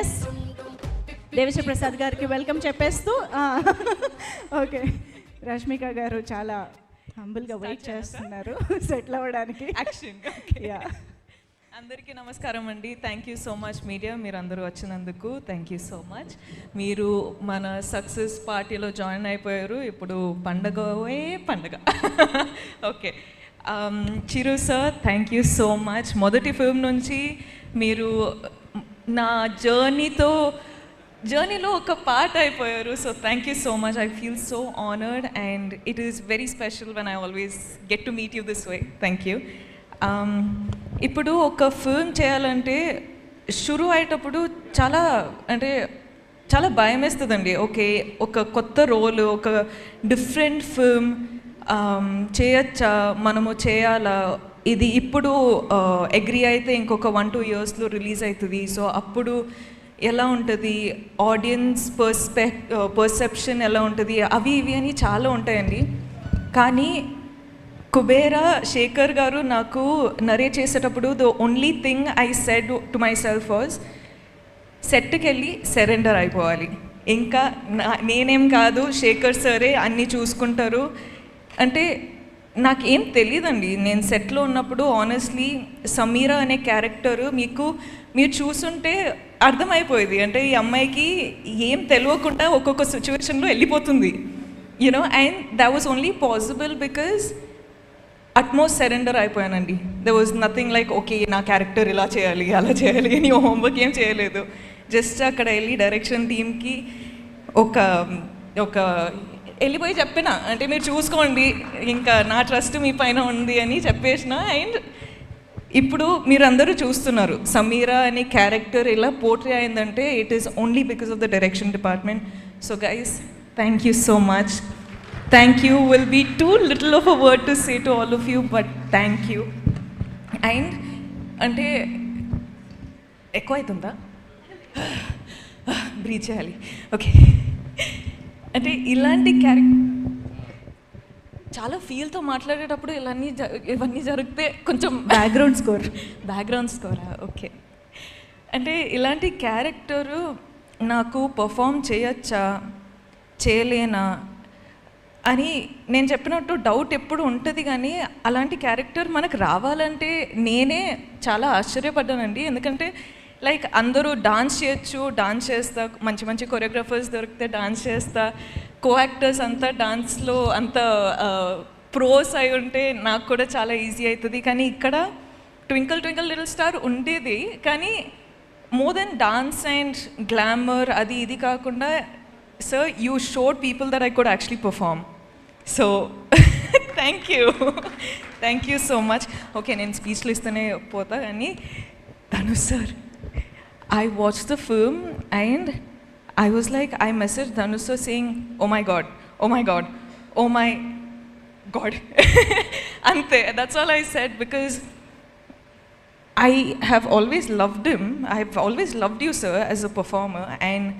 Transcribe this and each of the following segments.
Yes Devi Sri Prasad గారికి welcome చెప్పేస్తూ okay Rashmika garu చాలా హంబుల్గా వెయిట్ చేస్తున్నారు సెటిల్ అవ్వడానికి. యా అందరికీ నమస్కారం అండి. Thank you so much media మీరు అందరూ వచ్చినందుకు థ్యాంక్ యూ సో మచ్ మీరు మన సక్సెస్ పార్టీలో జాయిన్ అయిపోయారు. ఇప్పుడు పండగే. పండగ okay Chiru sir thank you so much మొదటి ఫిల్మ్ నుంచి మీరు నా జర్నీతో జర్నీలో ఒక పార్ట్ అయిపోయారు. So thank you so much I feel so honoured and it is very special when I always get to meet you this way thank you ఇప్పుడు ఒక ఫిల్మ్ చేయాలంటే షురు అయ్యేటప్పుడు చాలా అంటే చాలా భయం వేస్తుందండి. ఓకే ఒక కొత్త రోల్ ఒక డిఫరెంట్ ఫిల్మ్ um, చేయొచ్చా? మనము చేయాలా? ఇది ఇప్పుడు అగ్రి అయితే ఇంకొక వన్ టూ ఇయర్స్లో రిలీజ్ అవుతుంది సో అప్పుడు ఎలా ఉంటుంది? ఆడియన్స్ పర్స్పెక్ పర్సెప్షన్ ఎలా ఉంటుంది? అవి ఇవి అని చాలా ఉంటాయండి. కానీ కుబేరా శేఖర్ గారు నాకు నరేట్ చేసేటప్పుడు the only thing I said to myself was సెట్కి వెళ్ళి సరెండర్ అయిపోవాలి. ఇంకా నా- నేనేం కాదు శేఖర్ సరే అన్నీ చూసుకుంటారు. అంటే నాకేం తెలియదండి నేను సెట్లో ఉన్నప్పుడు ఆనెస్ట్లీ సమీరా అనే క్యారెక్టర్ మీకు మీరు చూసుంటే అర్థమైపోయేది. అంటే ఈ అమ్మాయికి ఏం తెలియకుండా ఒక్కొక్క సిచ్యువేషన్లో వెళ్ళిపోతుంది. You know and that was only possible because utmost surrender అయిపోయానండి. There was nothing like okay నా క్యారెక్టర్ ఇలా చేయాలి అలా చేయాలి అని హోంవర్క్ ఏం చేయలేదు. జస్ట్ అక్కడ వెళ్ళి డైరెక్షన్ టీమ్కి ఒక ఒక వెళ్ళిపోయి చెప్పిన. అంటే మీరు చూసుకోండి ఇంకా నా ట్రస్ట్ మీ పైన ఉంది అని చెప్పేసిన. అండ్ ఇప్పుడు మీరందరూ చూస్తున్నారు సమీరా అనే క్యారెక్టర్ ఇలా పోట్రీ అయిందంటే it is only because of the direction department so guys thank you so much thank you will be too little of a word to say to all of you but thank you and అంటే ఎక్కువ అవుతుందా? Breach చేయాలి. Okay అంటే ఇలాంటి character చాలా ఫీల్తో మాట్లాడేటప్పుడు ఇవన్నీ జ- ఇవన్నీ జరిగితే కొంచెం బ్యాక్గ్రౌండ్ స్కోర్ బ్యాక్గ్రౌండ్ స్కోరా ఓకే అంటే ఇలాంటి క్యారెక్టరు నాకు పర్ఫామ్ చేయొచ్చా? చేయలేనా? అని నేను చెప్పినట్టు డౌట్ ఎప్పుడు ఉంటుంది కానీ అలాంటి క్యారెక్టర్ మనకు రావాలంటే నేనే చాలా ఆశ్చర్యపడ్డానండి. ఎందుకంటే లైక్ అందరూ డాన్స్ చేయొచ్చు డాన్స్ చేస్తా మంచి మంచి కొరియోగ్రాఫర్స్ దొరికితే డాన్స్ చేస్తా. కో యాక్టర్స్ అంతా డాన్స్లో అంత ప్రోస్ అయి ఉంటే నాకు కూడా చాలా ఈజీ అవుతుంది కానీ ఇక్కడ ట్వింకల్ ట్వింకల్ లిటిల్ స్టార్ ఉండేది. కానీ more than dance and glamour అది ఇది కాకుండా so you showed people that I could actually perform so thank you thank you so much okay నేను స్పీచ్లు ఇస్తూనే పోతా. కానీ Dhanush sir I watched the film and I was like, I messaged Dhanushka saying, oh my god, oh my god, oh my god. Ante, that's all I said because I have always loved him. I've always loved you, sir, as a performer. And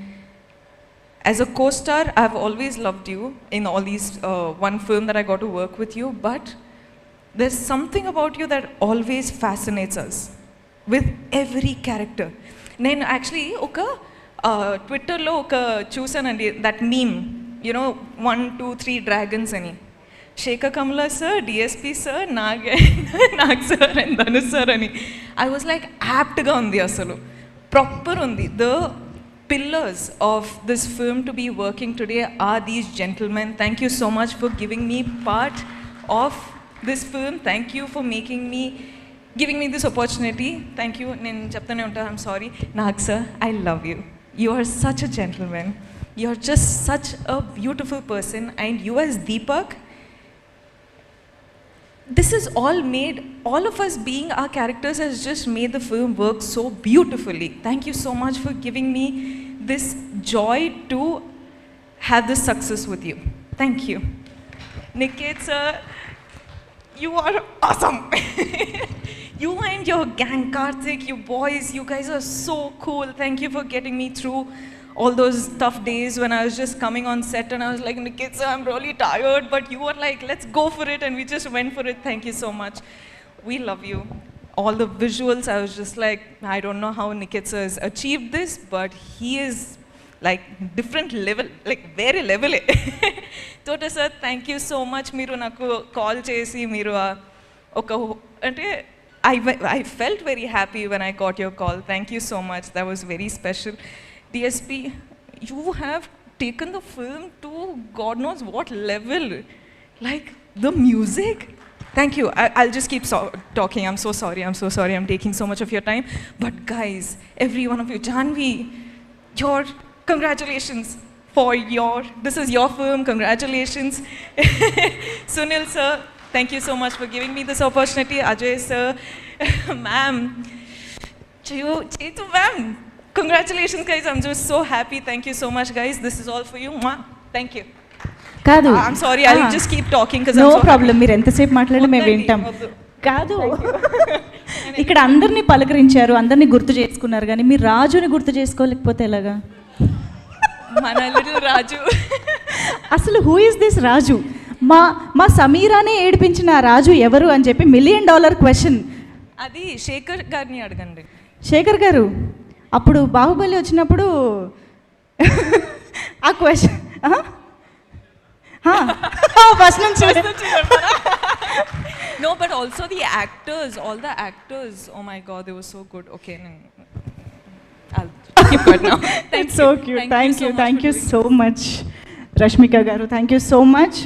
as a co-star, I've always loved you in all these, uh, one film that I got to work with you. But there's something about you that always fascinates us with every character. నేను actually ఒక ట్విట్టర్లో ఒక చూసానండి that meme you know one two three dragons అని Sekhar Kammula sir DSP sir Nag Nag sir and Dhanush sir అని I was like యాప్ట్గా ఉంది అసలు proper ఉంది the pillars of this film to be working today are these gentlemen. Thank you so much for giving me part of this film. Thank you for making me, giving me this opportunity. Thank you. I'm sorry. Nag sir, I love you. You are such a gentleman. You're just such a beautiful person. And you as Deepak, this is all made, all of us being our characters has just made the film work so beautifully. Thank you so much for giving me this joy to have this success with you. Thank you. Niket sir, you are awesome. you and your gang, Karthik, you boys, you guys are so cool. Thank you for getting me through all those tough days when I was just coming on set and I was like, Nikit, sir, I'm really tired, but you were like, let's go for it, and we just went for it. Thank you so much. We love you. all the visuals, I was just like, I don't know how Nikit sir has achieved this, but he is like different level, like వేరే లెవెలే Thota sir thank you so much మీరు నాకు call చేసి మీరు ఆ ఒక అంటే I, I felt very happy when I got your call. Thank you so much. That was very special. DSP, you have taken the film to God knows what level. Like the music. Thank you. I, will just keep so talking. I'm so sorry. I'm so sorry. I'm taking so much of your time. But guys, every one of you, Janvi, your congratulations for your, this is your film. Congratulations. Sunil sir, Thank you so much for giving me this opportunity, Ajay sir, ma'am. Chayu, Chetu ma'am. Congratulations, guys. I'm just so happy. Thank you so much, guys. This is all for you. Mwah. Thank you. కాదు Uh, I'm sorry. I'll just keep talking because no I'm so problem మీరు ఎంతసేపు మాట్లాడి మేము వింటాం. కాదు ఇక్కడ అందరినీ పలకరించారు అందరినీ గుర్తు చేసుకున్నారు కానీ మీరు రాజుని గుర్తు చేసుకోలేకపోతే ఎలాగా మన Raju. అసలు హూ ఇస్ దిస్ రాజు మా మా సమీరానే ఏడిపించిన రాజు ఎవరు అని చెప్పి మిలియన్ డాలర్ క్వశ్చన్ అది శేఖర్ గారిని అడగండి. శేఖర్ గారు అప్పుడు బాహుబలి వచ్చినప్పుడు ఆ క్వశ్చన్ ఫస్ట్ నుంచి. The actors. Oh my God, they were so good. Okay, no, I'll keep quiet now. Thank it's so. Cute thank you thank you so much Rashmika గారు thank you so much